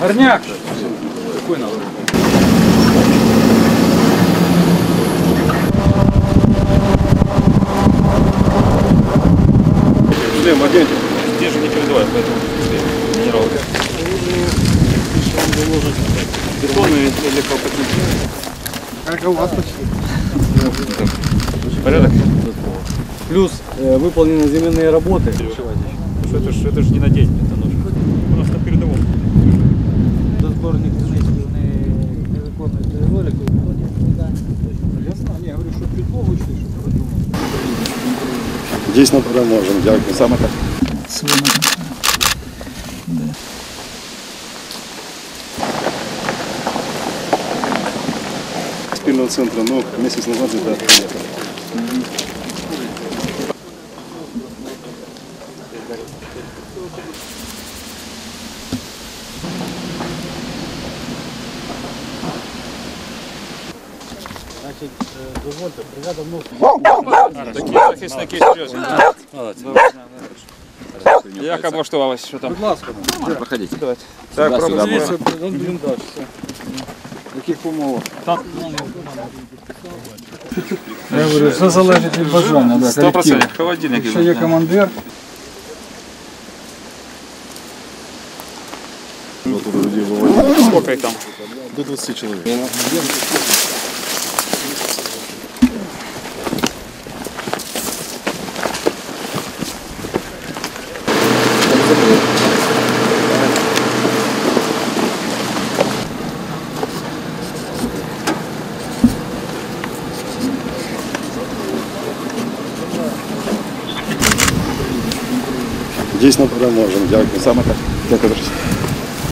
Горняк! Шлем оденьте. Здесь же не передавай, поэтому генерал. Бетон или колпаки. Порядок? Плюс э, выполнены земляные работы Что это, ж- это же не на день, это нужно. У нас на передовом. До зборних кінечків не, не виконують ролик. Я знаю, я говорю, що підлогу чи що Дійсно переможемо, дякую. Саме так. Спільного центру, ну, місяць назад ребят приїхали. Значить, е, дозвольте, бригада вносить. Такі захисники серйозні. Як облаштувалось, що там? Будь ласка, Проходите. Давайте. Так, пробуємо. дивіться, он бліндаж. все. В яких умовах? Я говорю, все залежить від бажання, да, 100%. Холодильник. Якщо є командир, Сколько їх там? До 20 чоловік. Дійсно переможемо, дякую. Саме так. Дякую, друзі.